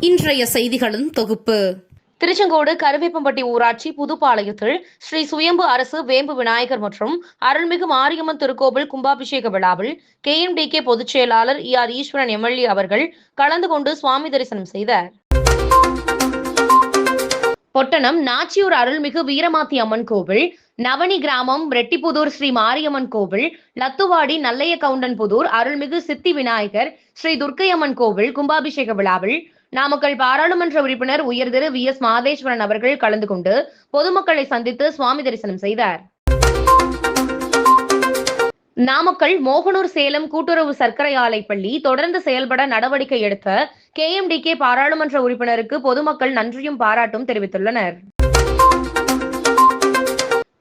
இன்றைய செய்திகளின் தொகுப்பு. திருச்செங்கோடு கருவேப்பம்பட்டி ஊராட்சி புதுப்பாளையத்தில் ஸ்ரீ சுயம்பு அரசு வேம்பு விநாயகர் மற்றும் அருள்மிகு மாரியம்மன் திருக்கோவில் கும்பாபிஷேக விழாவில் கே கேஎம்டிகே பொதுச் செயலாளர் இ ஆர் ஈஸ்வரன் எம்எல்ஏ அவர்கள் கலந்து கொண்டு சுவாமி தரிசனம் செய்தார். பொட்டணம் நாச்சியூர் அருள்மிகு வீரமாத்தி அம்மன் கோவில் நவனி கிராமம் ரெட்டிப்புதூர் ஸ்ரீ மாரியம்மன் கோவில் லத்துவாடி நல்லைய கவுண்டன்புதூர் அருள்மிகு சித்தி விநாயகர் ஸ்ரீ துர்க்கையம்மன் கோவில் கும்பாபிஷேக விழாவில் நாமக்கல் பாராளுமன்ற உறுப்பினர் உயர் திரு வி எஸ் மாதேஸ்வரன் அவர்கள் கலந்து கொண்டு பொதுமக்களை சந்தித்து சுவாமி தரிசனம் செய்தார். நாமக்கல் மோகனூர் சேலம் கூட்டுறவு சர்க்கரை ஆலை பள்ளி தொடர்ந்து செயல்பட நடவடிக்கை எடுத்த கே எம்டி கே பாராளுமன்ற உறுப்பினருக்கு பொதுமக்கள் நன்றியும் பாராட்டும் தெரிவித்துள்ளனர்.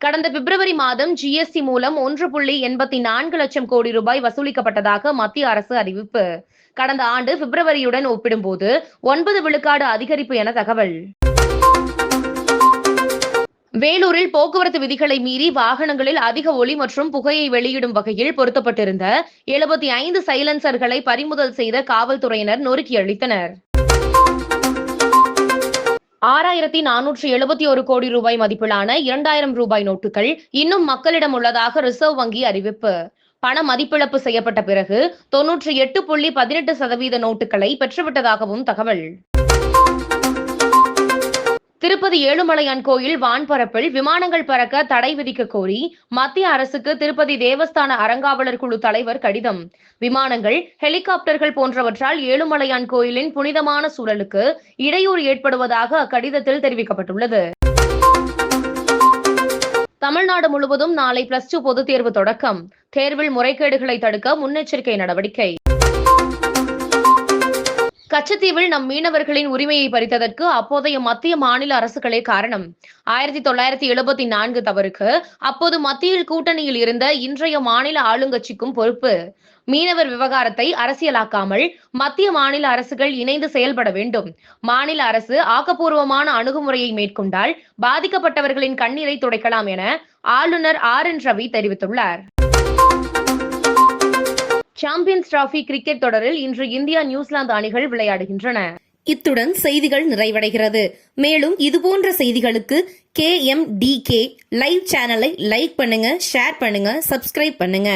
கடந்த பிப்ரவரி மாதம் ஜிஎஸ்டி மூலம் ஒன்று புள்ளி எண்பத்தி நான்கு லட்சம் கோடி ரூபாய் வசூலிக்கப்பட்டதாக மத்திய அரசு அறிவிப்பு. கடந்த ஆண்டு பிப்ரவரியுடன் ஒப்பிடும்போது ஒன்பது விழுக்காடு அதிகரிப்பு என தகவல். வேலூரில் போக்குவரத்து விதிகளை மீறி வாகனங்களில் அதிக ஒளி மற்றும் புகையை வெளியிடும் வகையில் பொருத்தப்பட்டிருந்த எழுபத்தி ஐந்து சைலன்சர்களை பறிமுதல் செய்த காவல்துறையினர் நொறுக்கி அளித்தனர் ஆறாயிரத்தி நானூற்றி எழுபத்தி ஒரு கோடி ரூபாய் மதிப்பிலான இரண்டாயிரம் ரூபாய் நோட்டுகள் இன்னும் மக்களிடம் உள்ளதாக ரிசர்வ் வங்கி அறிவிப்பு. பண மதிப்பிழப்பு செய்யப்பட்ட பிறகு தொன்னூற்றி எட்டு புள்ளி பதினெட்டு சதவீத நோட்டுகளை பெற்றுவிட்டதாகவும் தகவல். திருப்பதி ஏழுமலையான் கோயில் வான்பரப்பில் விமானங்கள் பறக்க தடை விதிக்க கோரி மத்திய அரசுக்கு திருப்பதி தேவஸ்தான அறங்காவலர் குழு தலைவர் கடிதம். விமானங்கள் ஹெலிகாப்டர்கள் போன்றவற்றால் ஏழுமலையான் கோயிலின் புனிதமான சூழலுக்கு இடையூறு ஏற்படுவதாக அக்கடிதத்தில் தெரிவிக்கப்பட்டுள்ளது. தமிழ்நாடு முழுவதும் நாளை பிளஸ் டூ பொதுத் தேர்வு தொடக்கம். தேர்வில் முறைகேடுகளை தடுக்க முன்னெச்சரிக்கை நடவடிக்கை. கச்சத்தீவில் நம் மீனவர்களின் உரிமையை பறித்ததற்கு அப்போதைய மத்திய மாநில அரசுகளே காரணம். ஆயிரத்தி தொள்ளாயிரத்தி எழுபத்தி நான்கு தவறுக்கு அப்போது மத்தியில் கூட்டணியில் இருந்த இன்றைய மாநில ஆளுங்கட்சிக்கும் பொறுப்பு. மீனவர் விவகாரத்தை அரசியலாக்காமல் மத்திய மாநில அரசுகள் இணைந்து செயல்பட வேண்டும். மாநில அரசு ஆக்கப்பூர்வமான அணுகுமுறையை மேற்கொண்டால் பாதிக்கப்பட்டவர்களின் கண்ணீரை துடைக்கலாம் என ஆளுநர் ஆர் என் ரவி தெரிவித்துள்ளார். சாம்பியன்ஸ் டிராபி கிரிக்கெட் தொடரில் இன்று இந்தியா நியூசிலாந்து அணிகள் விளையாடுகின்றன. இத்துடன் செய்திகள் நிறைவடைகிறது. மேலும் இதுபோன்ற செய்திகளுக்கு K M D K live சேனலை லைக் பண்ணுங்க ஷேர் பண்ணுங்க சப்ஸ்கிரைப் பண்ணுங்க.